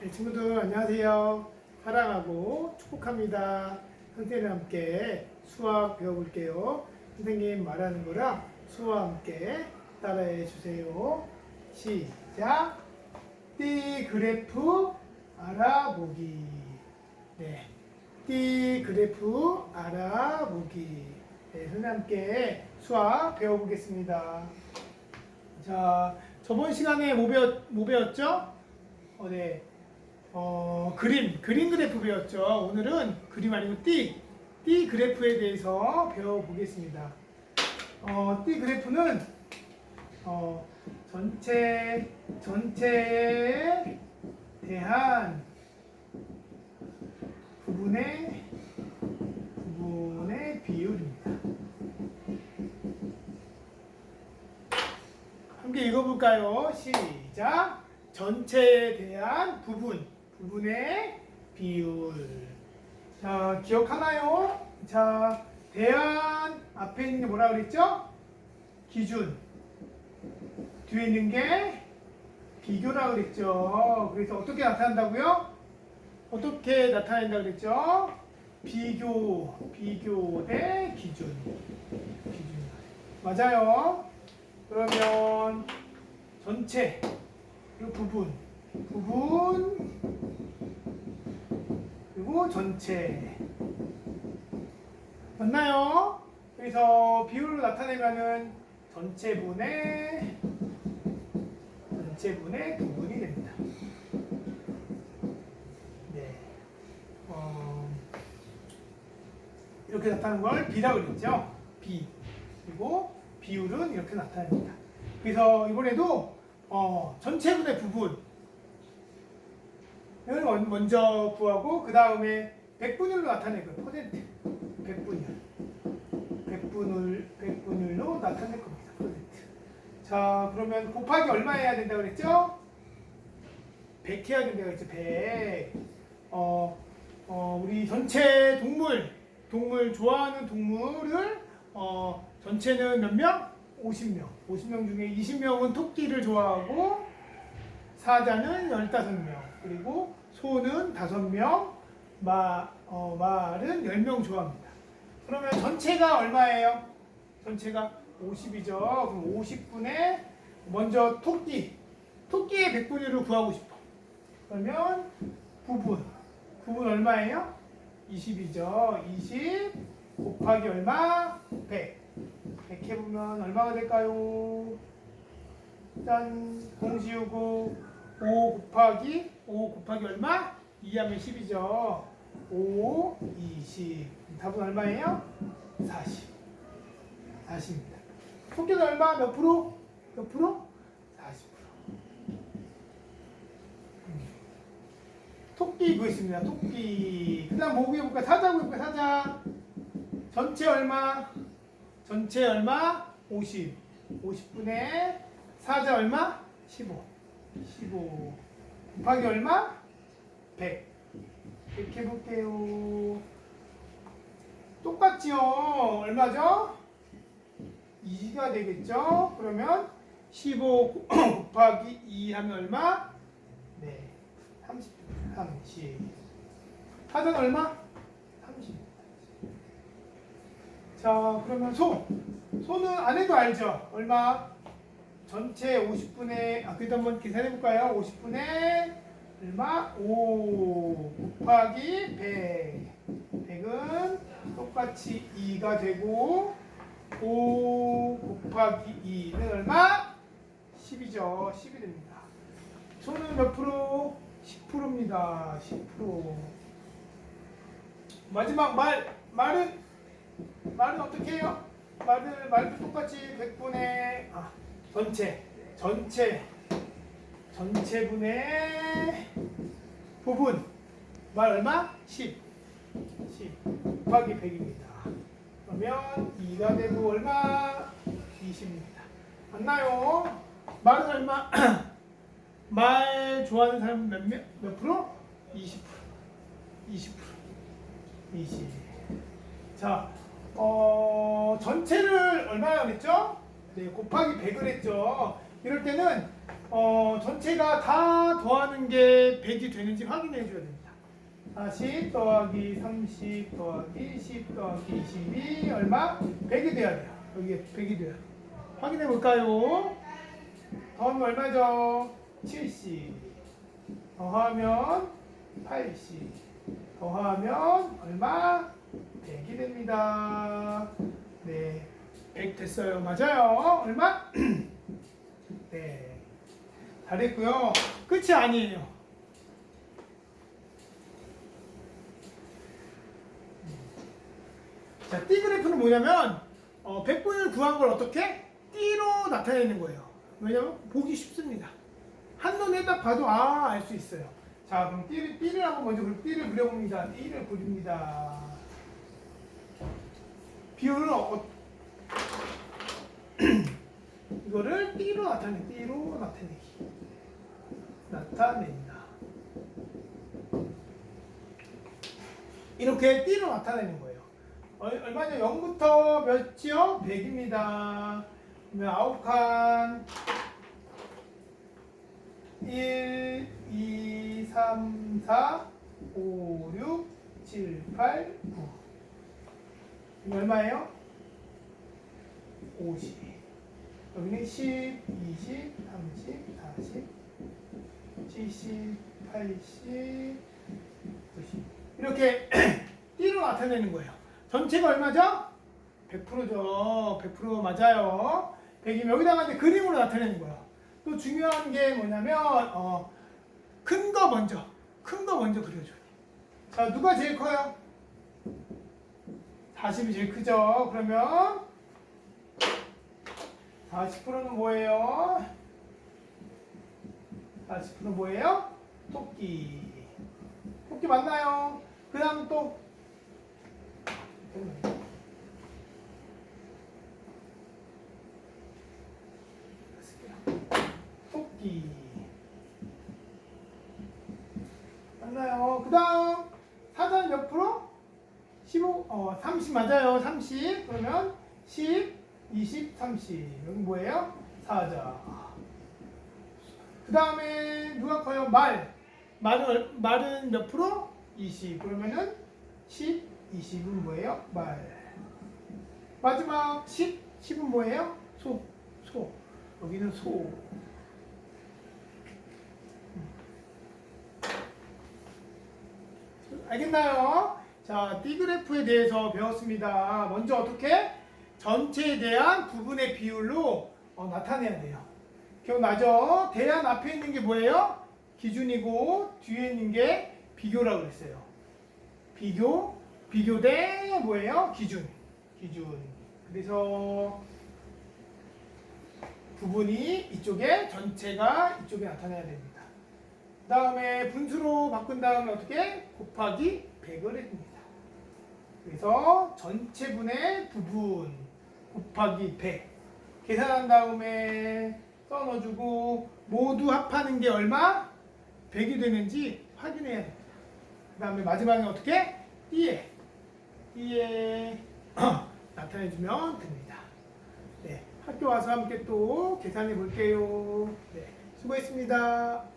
네, 친구들 안녕하세요. 사랑하고 축복합니다. 선생님과 함께 수학 배워볼게요. 선생님 말하는 거랑 수와 함께 따라해 주세요. 시작. 띠 그래프 알아보기. 네. 띠 그래프 알아보기. 네, 선생님 함께 수학 배워보겠습니다. 자, 저번 시간에 뭐, 배웠, 뭐 배웠죠? 어, 네. 어, 그림, 그림 그래프 배웠죠. 오늘은 그림 아니고 띠, 띠 그래프에 대해서 배워보겠습니다. 어, 띠 그래프는 어, 전체, 전체에 대한 부분의, 부분의 비율입니다. 함께 읽어볼까요? 시작. 전체에 대한 부분, 부 분의 비율. 자, 기억하나요? 자, 대한 앞에 있는 게 뭐라 그랬죠? 기준. 뒤에 있는 게 비교라 그랬죠. 그래서 어떻게 나타난다고요? 어떻게 나타낸다 그랬죠? 비교, 비교 대 기준. 기준. 맞아요. 그러면 전체 그리고 부분 부분 그리고 전체 맞나요? 그래서 비율로 나타내면은 전체분의 전체분의 부분이 됩니다. 네. 어, 이렇게 나타나는 걸 비라고 그랬죠. 비. 그리고 비율은 이렇게 나타납니다. 그래서 이번에도 어, 전체분의 부분 을 먼- 먼저 구하고 그 다음에 백분율로 나타낼 거예요. 퍼센트. 백분율. 백분율, 백분율로 나타낼 겁니다. 퍼센트. 자, 그러면 곱하기 얼마 해야 된다 그랬죠? 100 해야 된다 그랬죠? 100. 어, 어, 우리 전체 동물, 동물 좋아하는 동물을 어, 전체는 몇 명? 50명. 50명 중에 20명은 토끼를 좋아하고 사자는 15명. 그리고 소는 5명, 마, 어, 말은 10명 좋아합니다. 그러면 전체가 얼마예요? 전체가 50이죠. 그럼 50분의 먼저 토끼. 토끼의 백분율을 구하고 싶어. 그러면 부분. 부분 얼마예요? 20이죠. 20 곱하기 얼마? 100. 100 해보면 얼마가 될까요? 짠, 공지우고 5 곱하기 5 곱하기 얼마? 2 하면 10이죠. 5, 20. 답은 얼마예요? 40. 40입니다. 토끼는 얼마? 몇 프로? 몇 프로? 40%. 토끼 구했습니다. 토끼. 그 다음 뭐 구해볼까? 사자 구해볼까? 사자. 전체 얼마? 전체 얼마? 50. 50분의 사자 얼마? 15. 15. 곱하기 얼마? 100. 이렇게 해볼게요. 똑같지요? 얼마죠? 2가 되겠죠? 그러면 15 곱하기 2 하면 얼마? 네. 30. 30. 사자는 얼마? 30. 자, 그러면 소. 소는 안 해도 알죠? 얼마? 전체 50분의, 아, 그래도 한번 계산해 볼까요? 50분의 얼마? 5 곱하기 100. 100은 똑같이 2가 되고, 5 곱하기 2는 얼마? 10이죠. 10이 됩니다. 소는 몇 프로? 10%입니다. 10%. 마지막 말, 말은, 말은 어떻게 해요? 말을, 말도 똑같이 100분의, 아, 전체, 전체, 전체분의 부분. 말 얼마? 10. 10. 곱하기 100입니다. 그러면 2가 되고 얼마? 20입니다. 맞나요? 말은 얼마? 말 좋아하는 사람 몇, 몇, 몇 프로? 20%. 20%. 20. 자, 어, 전체를 얼마나 그랬죠? 네, 곱하기 100을 했죠. 이럴 때는 어, 전체가 다 더하는 게 100이 되는지 확인해 줘야 됩니다. 40 더하기 30 더하기 10 더하기 22 얼마? 100이 돼야 돼요. 여기에 100이 돼요. 확인해 볼까요? 더하면 얼마죠? 70 더하면 80 더하면 얼마? 100이 됩니다. 네, 100 됐어요. 맞아요. 얼마? 네, 잘했고요. 끝이 아니에요. 자, 띠 그래프는 뭐냐면 어, 100분을 구한 걸 어떻게? 띠로 나타내는 거예요. 왜냐면 보기 쉽습니다. 한눈에 딱 봐도 아, 알 수 있어요. 자, 그럼 띠를, 띠를 한번 먼저 그 띠를 그려봅니다. 띠를 그립니다. 비율을 어, 이거를 띠로 나타내, 띠로 나타내기. 나타낸다. 이렇게 띠로 나타내는 거예요. 얼- 얼마냐? 0부터 몇이요? 100입니다. 그러면 아홉 칸 1, 2, 3, 4, 5, 6, 7, 8, 9 이거 얼마예요? 50 여기는 10, 20, 30, 40 70, 80, 90 이렇게 띠로 나타내는 거예요. 전체가 얼마죠? 100%죠. 100% 맞아요. 100이면 여기다가 이제 그림으로 나타내는 거예요. 또 중요한 게 뭐냐면 어, 큰 거 먼저, 큰 거 먼저 그려줘야 돼. 자, 누가 제일 커요? 40이 제일 크죠. 그러면 40%는 뭐예요? 40% 뭐예요? 토끼. 토끼 맞나요? 그 다음 또 토끼. 맞나요? 그 다음 사자 몇 프로? 15, 어, 30 맞아요. 30. 그러면 10, 20, 30. 여기 뭐예요? 사자. 그 다음에 누가 커요? 말. 말은, 얼- 말은 몇 프로? 20. 그러면은 10, 20은 뭐예요? 말. 마지막 10, 10은 뭐예요? 소. 소. 여기는 소. 알겠나요? 자, D그래프에 대해서 배웠습니다. 먼저 어떻게? 전체에 대한 부분의 비율로 어, 나타내야 돼요. 기억나죠? 대안 앞에 있는 게 뭐예요? 기준이고 뒤에 있는 게 비교라고 그랬어요. 비교, 비교 대 뭐예요? 기준, 기준. 그래서 부분이 이쪽에 전체가 이쪽에 나타나야 됩니다. 그 다음에 분수로 바꾼 다음에 어떻게? 곱하기 100을 해줍니다. 그래서 전체분의 부분 곱하기 100 계산한 다음에 써넣어주고 모두 합하는 게 얼마? 100이 되는지 확인해야 됩니다. 그 다음에 마지막에 어떻게? 띠에 띠에 나타내주면 됩니다. 네, 학교 와서 함께 또 계산해 볼게요. 네, 수고했습니다.